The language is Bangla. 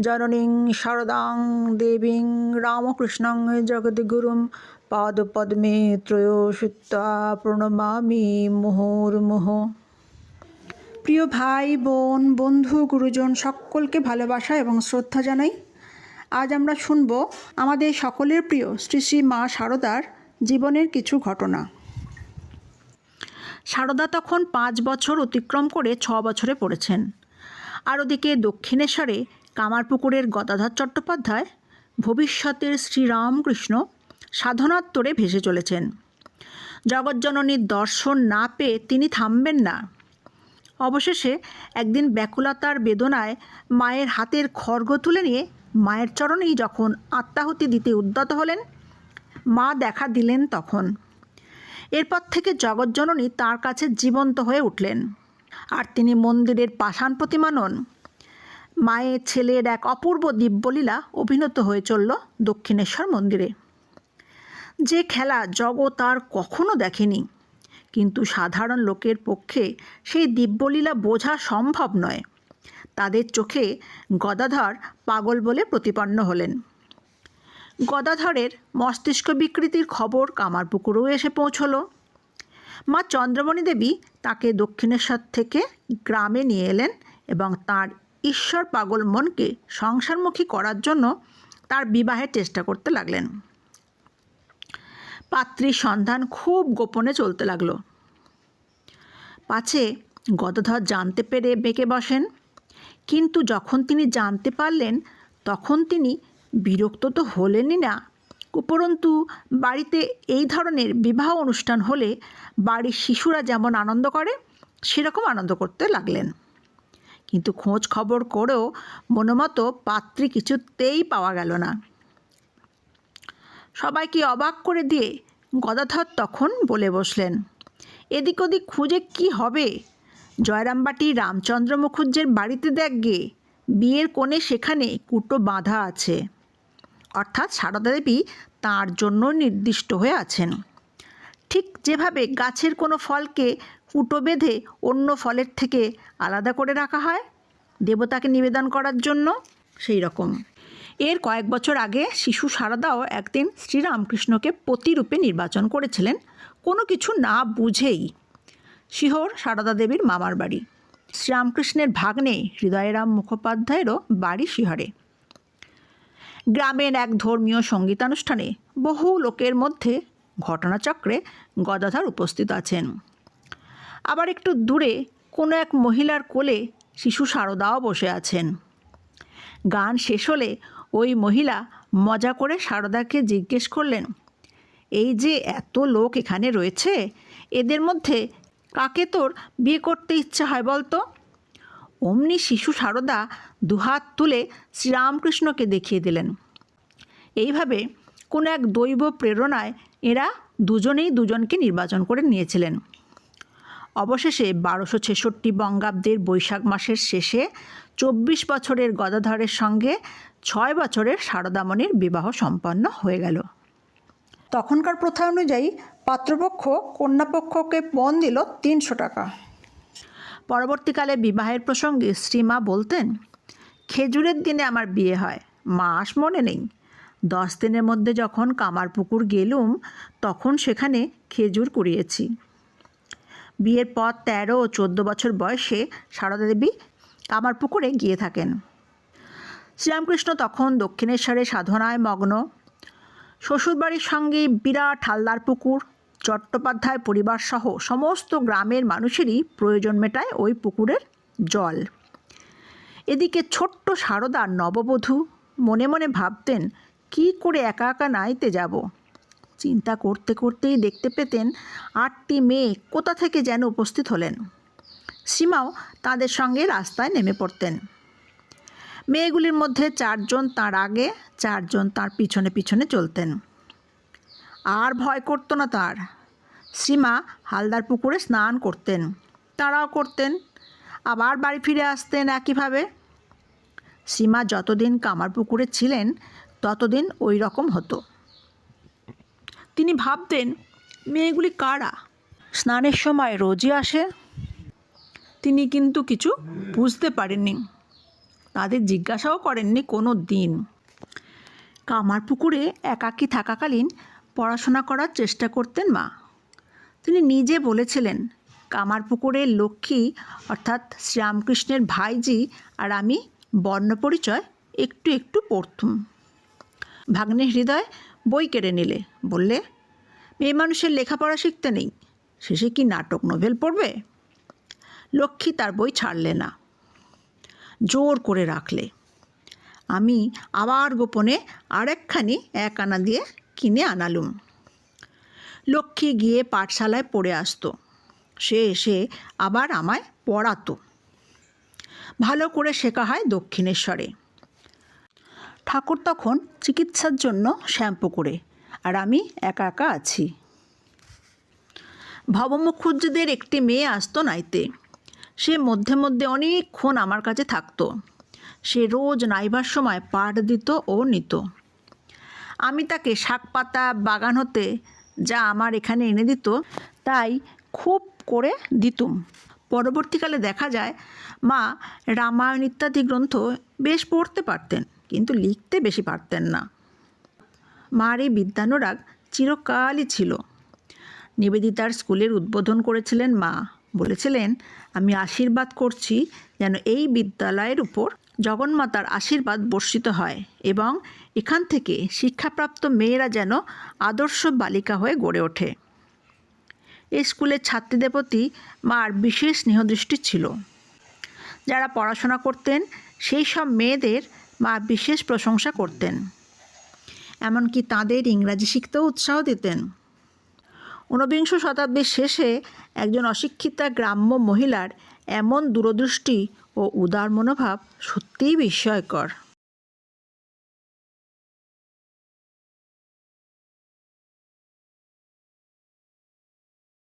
জননীং শারদাং দেবীং রামকৃষ্ণং জগদ্গুরুং পাদপদ্মে ত্রয়োষিত্বা প্রণমামি মুহুর্মুহ। প্রিয় ভাই, বোন, বন্ধু, গুরুজন, সকলকে ভালোবাসা এবং শ্রদ্ধা জানাই। আজ আমরা শুনব আমাদের সকলের প্রিয় শ্রী শ্রী মা শারদার জীবনের কিছু ঘটনা। সারদা তখন পাঁচ বছর অতিক্রম করে ছ বছরে পড়েছেন। আর ওদিকে দক্ষিণেশ্বরে কামারপুকুরের গদাধর চট্টোপাধ্যায় ভবিষ্যতের শ্রীরামকৃষ্ণ সাধনাত্তরে ভেসে চলেছেন। জগজ্জননীর দর্শন না পেয়ে তিনি থামবেন না। অবশেষে একদিন ব্যাকুলতার বেদনায় মায়ের হাতের খড়গ তুলে নিয়ে মায়ের চরণেই যখন আত্মাহুতি দিতে উদ্যত হলেন, মা দেখা দিলেন তখন। এরপর থেকে জগজ্জননী তার কাছে জীবন্ত হয়ে উঠলেন। আর তিনি মন্দিরের পাষাণ প্রতিমা নন মায়ের ছেলের এক অপূর্ব দিব্যলীলা অভিনত হয়ে চলল দক্ষিণেশ্বর মন্দিরে। যে খেলা জগৎ আর কখনো দেখেনি। কিন্তু সাধারণ লোকের পক্ষে সেই দিব্যলীলা বোঝা সম্ভব নয়। তাদের চোখে গদাধর পাগল বলে প্রতিপন্ন হলেন। গদাধরের মস্তিষ্ক বিকৃতির খবর কামারপুকুরেও এসে পৌঁছল। মা চন্দ্রমণি দেবী তাকে দক্ষিণেশ্বর থেকে গ্রামে নিয়ে এলেন এবং তার ঈশ্বর পাগল মনকে সংসারমুখী করার জন্য তার বিবাহের চেষ্টা করতে লাগলেন। পাত্রীর সন্ধান খুব গোপনে চলতে লাগল। পাছে গদাধর জানতে পেরে বেঁকে বসেন, কিন্তু যখন তিনি জানতে পারলেন, তখন তিনি বিরক্ত তো হলেনই না। উপরন্তু, বাড়িতে এই ধরনের বিবাহ অনুষ্ঠান হলে বাড়ির শিশুরা যেমন আনন্দ করে, সেরকম আনন্দ করতে লাগলেন। কিন্তু খোঁজ খবর করেও মনোমতো পাত্রী কিছুতেই পাওয়া গেল না। সবাইকে অবাক করে দিয়ে গদাধর তখন বলে বসলেন এদিক ওদিক খুঁজে কি হবে? জয়রামবাটি রামচন্দ্র মুখুজ্জের বাড়িতে দেখ গে, বিয়ের কোণে সেখানে কুটো বাঁধা আছে। অর্থাৎ সারদা দেবী তাঁর জন্য নির্দিষ্ট হয়ে আছেন। ঠিক যেভাবে গাছের কোনো ফলকে কুটো বেঁধে অন্য ফলের থেকে আলাদা করে রাখা হয়। দেবতাকে নিবেদন করার জন্য সেই রকম। এর কয়েক বছর আগে শিশু সারদাও একদিন শ্রীরামকৃষ্ণকে পতিরূপে নির্বাচন করেছিলেন। কোনো কিছু না বুঝেই শিহর সারদা দেবীর মামার বাড়ি। শ্রীরামকৃষ্ণের ভাগ্নে হৃদয়রাম মুখোপাধ্যায়েরও বাড়ি শিহরে। গ্রামের এক ধর্মীয় সঙ্গীতানুষ্ঠানে বহু লোকের মধ্যে ঘটনাচক্রে গদাধর উপস্থিত আছেন। আবার একটু দূরে কোনো এক মহিলার কোলে শিশু সারদাও বসে আছেন। গান শেষ হলে ওই মহিলা মজা করে সারদাকে জিজ্ঞেস করলেন, এই যে এত লোক এখানে রয়েছে, এদের মধ্যে কাকে তোর বিয়ে করতে ইচ্ছা হয় বলতো? অমনি শিশু সারদা দুহাত তুলে শ্রীরামকৃষ্ণকে দেখিয়ে দিলেন। এইভাবে কোনো এক দৈব প্রেরণায় এরা দুজনেই দুজনকে নির্বাচন করে নিয়েছিলেন। অবশেষে বারোশো ছেষট্টি বঙ্গাব্দের বৈশাখ মাসের শেষে চব্বিশ বছরের গদাধরের সঙ্গে ছয় বছরের শারদামণির বিবাহ সম্পন্ন হয়ে গেল। তখনকার প্রথা অনুযায়ী পাত্রপক্ষ কন্যাপক্ষকে পণ দিল তিনশো টাকা। পরবর্তীকালে বিবাহের প্রসঙ্গে শ্রীমা বলতেন, খেজুরের দিনে আমার বিয়ে হয় মাস মনে নেই। দশ দিনের মধ্যে যখন কামারপুকুর গেলুম, তখন সেখানে খেজুর কুড়িয়েছি। বিয়ের পর তেরো ও চোদ্দ বছর বয়সে সারদা দেবী কামার পুকুরে গিয়ে থাকেন। শ্রীরামকৃষ্ণ তখন দক্ষিণেশ্বরে সাধনায় মগ্ন। শ্বশুরবাড়ির সঙ্গে বিরাট হালদার পুকুর, চট্টোপাধ্যায় পরিবারসহ সমস্ত গ্রামের মানুষেরই প্রয়োজন মেটায় ওই পুকুরের জল। এদিকে ছোট্ট সারদা নববধূ মনে মনে ভাবতেন, কি করে একা একা নাইতে যাব? চিন্তা করতে করতেই দেখতে পেতেন আটটি মেয়ে কোথা থেকে যেন উপস্থিত হলেন। সীমাও তাদের সঙ্গে রাস্তায় নেমে পড়তেন। মেয়েগুলির মধ্যে চারজন তার আগে, চারজন তার পিছনে পিছনে চলতেন। আর ভয় করতো না তার। সীমা হালদার পুকুরে স্নান করতেন, তারাও করতেন, আবার বাড়ি ফিরে আসতেন একইভাবে। সীমা যতদিন কামার পুকুরে ছিলেন, ততদিন ওই রকম হতো। তিনি ভাবতেন, মেয়েগুলি কারা? স্নানের সময় রোজই আসে। তিনি কিন্তু কিছু বুঝতে পারেননি। তাদের জিজ্ঞাসাও করেননি কোনো দিন। কামার পুকুরে একাকী থাকাকালীন পড়াশোনা করার চেষ্টা করতেন মা। তিনি নিজে বলেছিলেন কামার পুকুরের লক্ষ্মী, অর্থাৎ শ্রীরামকৃষ্ণের ভাইজি আর আমি বর্ণপরিচয় একটু একটু পড়তুম। ভাগ্নে হৃদয় বই কেড়ে নিলে। বললে, মেয়ে মানুষের লেখাপড়া শিখতে নেই। শেষে কি নাটক, নোভেল পড়বে? লক্ষ্মী তার বই ছাড়লে না। জোর করে রাখলে। আমি আবার গোপনে আরেকখানি এক আনা দিয়ে কিনে আনালুম। লক্ষ্মী গিয়ে পাঠশালায় পড়ে আসতো। সে এসে আবার আমায় পড়াতো। ভালো করে শেখা হয় দক্ষিণেশ্বরে। ঠাকুর তখন চিকিৎসার জন্য শ্যাম্পু করে, আর আমি একা একা আছি। ভবমুখুজ্জদের একটি মেয়ে আসতো নাইতে। সে মধ্যে মধ্যে অনেকক্ষণ আমার কাছে থাকতো। সে রোজ নাইবার সময় পাট দিত ও নিত। আমি তাকে শাক পাতা বাগান হতে যা আমার এখানে এনে দিত, তাই খুব করে দিতুম। পরবর্তীকালে দেখা যায়, মা রামায়ণ ইত্যাদি গ্রন্থ বেশ পড়তে পারতেন। কিন্তু লিখতে বেশি পারতেন না। মার এই বিদ্যানুরাগ চিরকালই ছিল। নিবেদিতার স্কুলের উদ্বোধন করেছিলেন মা। বলেছিলেন, আমি আশীর্বাদ করছি যেন এই বিদ্যালয়ের উপর জগন্মাতার আশীর্বাদ বর্ষিত হয় এবং এখান থেকে শিক্ষাপ্রাপ্ত মেয়েরা যেন আদর্শ বালিকা হয়ে গড়ে ওঠে। এই স্কুলের ছাত্রীদের প্রতি মার বিশেষ স্নেহদৃষ্টি ছিল। যারা পড়াশোনা করতেন, সেই সব মেয়েদের মা বিশেষ প্রশংসা করতেন। এমনকি তাদের ইংরাজি শিখতেও উৎসাহ দিতেন। ঊনবিংশ শতাব্দীর শেষে একজন অশিক্ষিতা গ্রাম্য মহিলার এমন দূরদৃষ্টি ও উদার মনোভাব সত্যিই বিস্ময়কর।